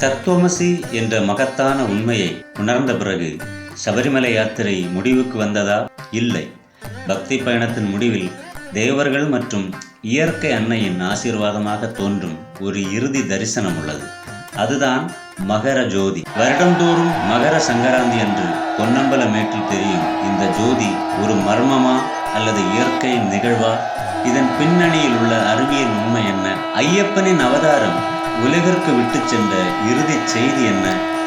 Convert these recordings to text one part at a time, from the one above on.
தத்துவமசி என்ற மகத்தான உண்மையை உணர்ந்த பிறகு சபரிமலை யாத்திரை முடிவுக்கு வந்ததா? இல்லை. பக்தி பயணத்தின் முடிவில் தேவர்கள் மற்றும் இயற்கை அன்னையின் ஆசீர்வாதமாக தோன்றும் ஒரு இறுதி தரிசனம் உள்ளது. அதுதான் மகர ஜோதி. வருடந்தோறும் மகர சங்கராந்தி அன்று பொன்னம்பலமேட்டில் தெரியும் இந்த ஜோதி ஒரு மர்மமா அல்லது இயற்கையின் நிகழ்வா? இதன் பின்னணியில் உள்ள அறிவியல் உண்மை என்ன? ஐயப்பனின் அவதாரம் உலகிற்கு விட்டுச் சென்ற இறுதி செய்தி என்ன?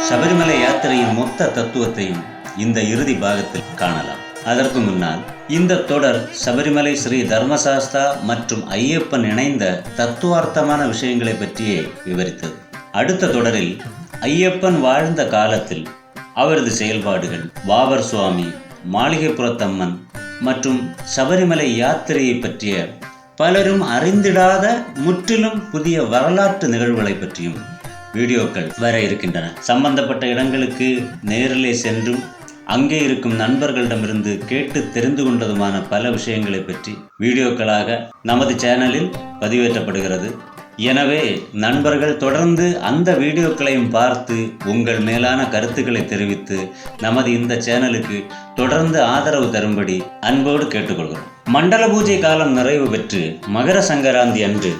சபரிமலை யாத்திரையின் மொத்த தத்துவத்தையும் இந்த இறுதி பாகத்தில் காணலாம். அதற்கு முன்னால் இந்த தொடர் சபரிமலை ஸ்ரீ தர்மசாஸ்தா மற்றும் ஐயப்பன் இணைந்த தத்துவார்த்தமான விஷயங்களை பற்றியே விவரித்தது. அடுத்த தொடரில் ஐயப்பன் வாழ்ந்த காலத்தில் அவரது செயல்பாடுகள் வாவர் சுவாமி மாளிகைப்புறத்தம்மன் மற்றும் சபரிமலை யாத்திரையை பற்றிய பலரும் அறிந்திடாத முற்றிலும் புதிய வரலாற்று நிகழ்வுகளை பற்றியும் வீடியோக்கள் வர இருக்கின்றன. சம்பந்தப்பட்ட இடங்களுக்கு நேரிலே சென்றும் அங்கே இருக்கும் நண்பர்களிடமிருந்து கேட்டு தெரிந்து கொண்டதுமான பல விஷயங்களை பற்றி வீடியோக்களாக நமது சேனலில் பதிவேற்றப்படுகிறது. எனவே நண்பர்கள் தொடர்ந்து அந்த வீடியோக்களையும் பார்த்து உங்கள் மேலான கருத்துக்களை தெரிவித்து நமது இந்த சேனலுக்கு தொடர்ந்து ஆதரவு தரும்படி அன்போடு கேட்டுக்கொள்கிறோம். மண்டல பூஜை காலம் நிறைவு பெற்று மகர சங்கராந்தி அன்று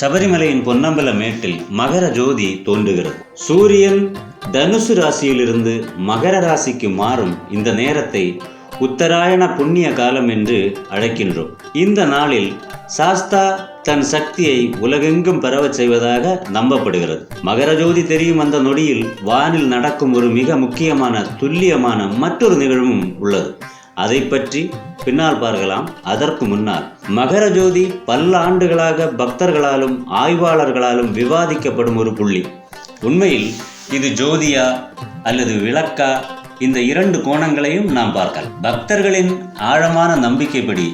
சபரிமலையின் பொன்னம்பல மேட்டில் மகர ஜோதி தோன்றுகிறது. சூரியன் தனுசு ராசியிலிருந்து மகர ராசிக்கு மாறும் இந்த நேரத்தை உத்தராயண புண்ணிய காலம் என்று அழைக்கின்றோம். இந்த நாளில் சாஸ்தா தன் சக்தியை உலகெங்கும் பரவச் செய்வதாக நம்பப்படுகிறது. மகர ஜோதி தெரியும் அந்த நொடியில் வானில் நடக்கும் ஒரு மிக முக்கியமான துல்லியமான மற்றொரு நிகழ்வும் உள்ளது. அதை பற்றி பின்னால் பார்க்கலாம். அதற்கு முன்னால் மகர ஜோதி பல ஆண்டுகளாக பக்தர்களாலும் ஆய்வாளர்களாலும் விவாதிக்கப்படும் ஒரு புள்ளி. உண்மையில் இது ஜோதியா அல்லது விளக்கா? இந்த இரண்டு கோணங்களையும் நாம் பார்க்கலாம். பக்தர்களின் ஆழமான நம்பிக்கைப்படி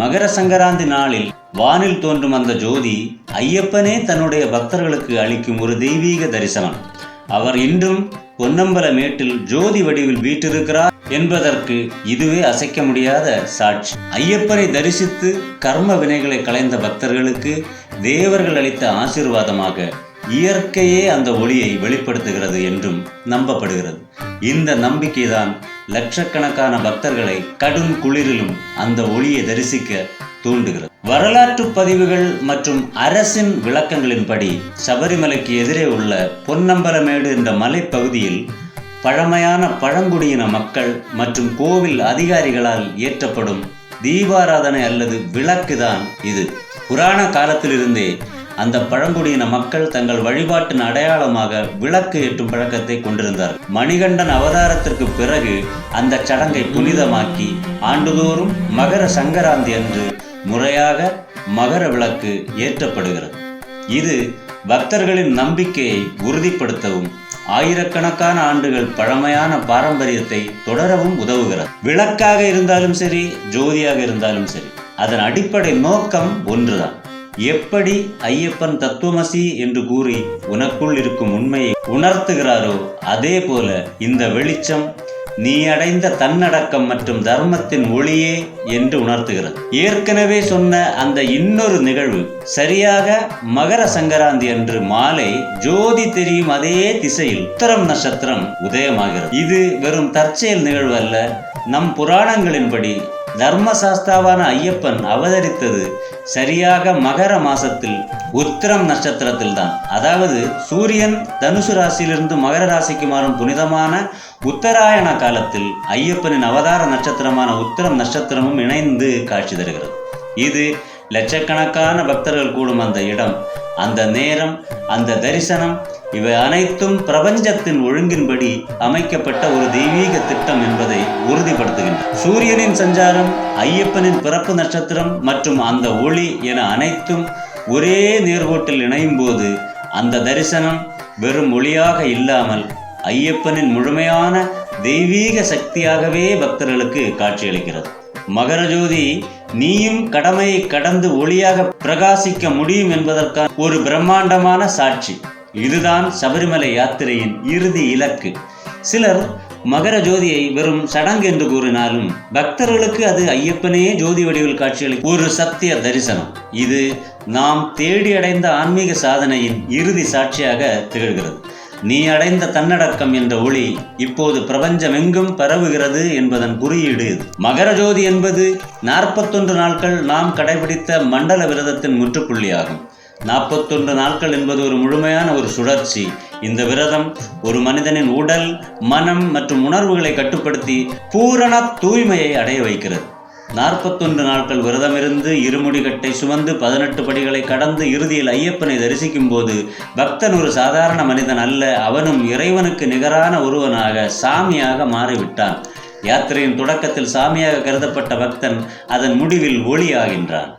மகர சங்கராந்தி நாளில் வானில் தோன்றும் அந்த ஜோதி ஐயப்பனே தன்னுடைய பக்தர்களுக்கு அளிக்கும் ஒரு தெய்வீக தரிசனம். அவர் இன்றும் பொன்னம்பல மேட்டில் ஜோதி வடிவில் வீற்றிருக்கிறார் என்பதற்கு இதுவே அசைக்க முடியாத சாட்சி. ஐயப்பனை தரிசித்து கர்ம வினைகளை களைந்த பக்தர்களுக்கு தேவர்கள் அளித்த ஆசீர்வாதமாக இயற்கையே அந்த ஒளியை வெளிப்படுத்துகிறது என்றும் நம்பப்படுகிறது. இந்த நம்பிக்கைதான் லட்சக்கணக்கான பக்தர்களை கடும் குளிரிலும் அந்த ஒளியை தரிசிக்க தூண்டுகிறது. வரலாற்று பதிவுகள் மற்றும் அரசின் விளக்கங்களின்படி சபரிமலைக்கு எதிரே உள்ள பொன்னம்பலமேடு என்ற மலைப்பகுதியில் பழமையான பழங்குடியின மக்கள் மற்றும் கோவில் அதிகாரிகளால் ஏற்றப்படும் தீபாராதனை அல்லது விளக்கு தான் இது. புராண காலத்திலிருந்தே அந்த பழங்குடியின மக்கள் தங்கள் வழிபாட்டின் அடையாளமாக விளக்கு ஏற்றும் பழக்கத்தை கொண்டிருந்தார். மணிகண்டன் அவதாரத்திற்கு பிறகு அந்த சடங்கை புனிதமாக்கி ஆண்டுதோறும் மகர சங்கராந்தி அன்று முறையாக மகர விளக்கு ஏற்றப்படுகிறது. இது பக்தர்களின் நம்பிக்கையை உறுதிப்படுத்தவும் ஆயிரக்கணக்கான ஆண்டுகள் பழமையான பாரம்பரியத்தை தொடரவும் உதவுகிறது. விளக்காக இருந்தாலும் சரி ஜோதியாக இருந்தாலும் சரி அதன் அடிப்படை நோக்கம் ஒன்றுதான். எப்படி ஐயப்பன் தத்துவமசி என்று கூறி உனக்குள் இருக்கும் உண்மையை உணர்த்துகிறாரோ அதே போல இந்த வெளிச்சம் நீ அடைந்த தன்னடக்கம் மற்றும் தர்மத்தின் ஒளியே என்று உணர்த்துகிறது. ஏற்கனவே சொன்ன அந்த இன்னொரு நிகழ்வு சரியாக மகர சங்கராந்தி அன்று மாலை ஜோதி தெரியும் அதே திசையில் உத்தரம் நட்சத்திரம் உதயமாகிறது. இது வெறும் தற்செயல் நிகழ்வு அல்ல நம் புராணங்களின்படி தர்மசாஸ்தாவான ஐயப்பன் அவதரித்தது சரியாக மகர மாசத்தில் உத்திரம் நட்சத்திரத்தில் தான் அதாவது சூரியன் தனுசு ராசியிலிருந்து மகர ராசிக்கு மாறும் புனிதமான உத்தராயண காலத்தில் ஐயப்பனின் அவதார நட்சத்திரமான உத்திரம் நட்சத்திரமும் இணைந்து காட்சி தருகிறது. இது லட்சக்கணக்கான பக்தர்கள் கூடும் அந்த இடம் அந்த நேரம் அந்த தரிசனம் இவை அனைத்தும் பிரபஞ்சத்தின் ஒழுங்கின்படி அமைக்கப்பட்ட ஒரு தெய்வீக திட்டம் என்பதை உறுதிப்படுத்துகின்றன. சூரியனின் சஞ்சாரம் ஐயப்பனின் பிறப்பு நட்சத்திரம் மற்றும் அந்த ஒளி என அனைத்தும் ஒரே நேர்கோட்டில் இணையும் போது அந்த தரிசனம் வெறும் ஒளியாக இல்லாமல் ஐயப்பனின் முழுமையான தெய்வீக சக்தியாகவே பக்தர்களுக்கு காட்சியளிக்கிறது. மகரஜோதி நீயும் கடமையை கடந்து ஒளியாக பிரகாசிக்க முடியும் என்பதற்கான ஒரு பிரம்மாண்டமான சாட்சி. இதுதான் சபரிமலை யாத்திரையின் இறுதி இலக்கு. சிலர் மகர ஜோதியை வெறும் சடங்கு என்று கூறினாலும் பக்தர்களுக்கு அது ஐயப்பனே ஜோதி வடிவில் காட்சியளிக்கும் ஒரு சத்திய தரிசனம். இது நாம் தேடி அடைந்த ஆன்மீக சாதனையின் இறுதி சாட்சியாக திகழ்கிறது. நீ அடைந்த தன்னடக்கம் என்ற ஒளி இப்போது பிரபஞ்சமெங்கும் பரவுகிறது என்பதன் குறியீடு மகரஜோதி மகர ஜோதி என்பது நாற்பத்தொன்று நாட்கள் நாம் கடைபிடித்த மண்டல விரதத்தின் முற்றுப்புள்ளியாகும். நாற்பத்தொன்று நாட்கள் என்பது ஒரு முழுமையான ஒரு சுழற்சி. இந்த விரதம் ஒரு மனிதனின் உடல் மனம் மற்றும் உணர்வுகளை கட்டுப்படுத்தி பூரண தூய்மையை அடைய வைக்கிறது. நாற்பத்தொன்று நாட்கள் விரதமிருந்து இருமுடிகட்டை சுமந்து பதினெட்டு படிகளை கடந்து இறுதியில் ஐயப்பனை தரிசிக்கும் போது பக்தன் ஒரு சாதாரண மனிதன் அல்ல அவனும் இறைவனுக்கு நிகரான ஒருவனாக சாமியாக மாறிவிட்டான். யாத்திரையின் தொடக்கத்தில் சாமியாக கருதப்பட்ட பக்தன் அதன் முடிவில் ஒளியாகின்றான்.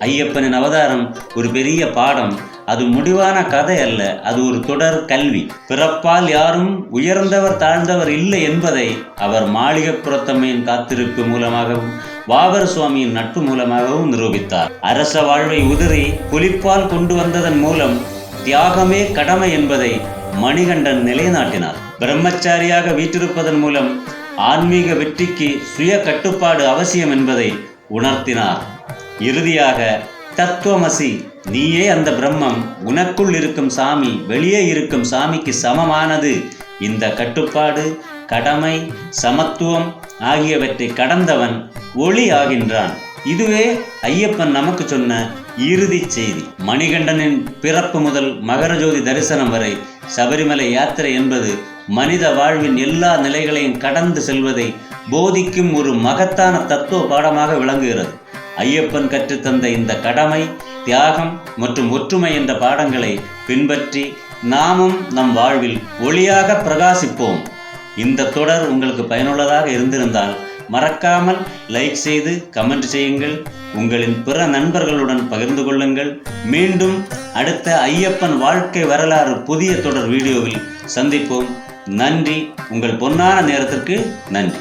ஐயப்பனின் அவதாரம் ஒரு பெரிய பாடம். அது முடிவான கதை அல்ல அது ஒரு தொடர் கல்வி. பிறப்பால் யாரும் உயர்ந்தவர் தாழ்ந்தவர் இல்லை என்பதை அவர் மாளிகைப்புறத்தம்மையின் காத்திருப்பு மூலமாகவும் வாகர சுவாமியின் நட்பு மூலமாகவும் நிரூபித்தார். அரச வாழ்வை உதிரி புலிப்பால் கொண்டு வந்ததன் மூலம் தியாகமே கடமை என்பதை மணிகண்டன் நிலைநாட்டினார். பிரம்மச்சாரியாக வீற்றிருப்பதன் மூலம் ஆன்மீக வெற்றிக்கு சுய கட்டுப்பாடு அவசியம் என்பதை உணர்த்தினார். இறுதியாக தத்துவமசி நீயே அந்த பிரம்மம் உனக்குள் இருக்கும் சாமி வெளியே இருக்கும் சாமிக்கு சமமானது. இந்த கட்டுப்பாடு கடமை சமத்துவம் ஆகியவற்றை கடந்தவன் ஒளி ஆகின்றான். இதுவே ஐயப்பன் நமக்கு சொன்ன இறுதி செய்தி. மணிகண்டனின் பிறப்பு முதல் மகரஜோதி தரிசனம் வரை சபரிமலை யாத்திரை என்பது மனித வாழ்வின் எல்லா நிலைகளையும் கடந்து செல்வதை போதிக்கும் ஒரு மகத்தான தத்துவ பாடமாக விளங்குகிறது. ஐயப்பன் கற்றுத்தந்த இந்த கடமை தியாகம் மற்றும் ஒற்றுமை என்ற பாடங்களை பின்பற்றி நாமும் நம் வாழ்வில் ஒளியாக பிரகாசிப்போம். இந்த தொடர் உங்களுக்கு பயனுள்ளதாக இருந்திருந்தால் மறக்காமல் லைக் செய்து கமெண்ட் செய்யுங்கள். உங்களின் பிற நண்பர்களுடன் பகிர்ந்து கொள்ளுங்கள். மீண்டும் அடுத்த ஐயப்பன் வாழ்க்கை வரலாறு புதிய தொடர் வீடியோவில் சந்திப்போம். நன்றி. உங்கள் பொன்னான நேரத்திற்கு நன்றி.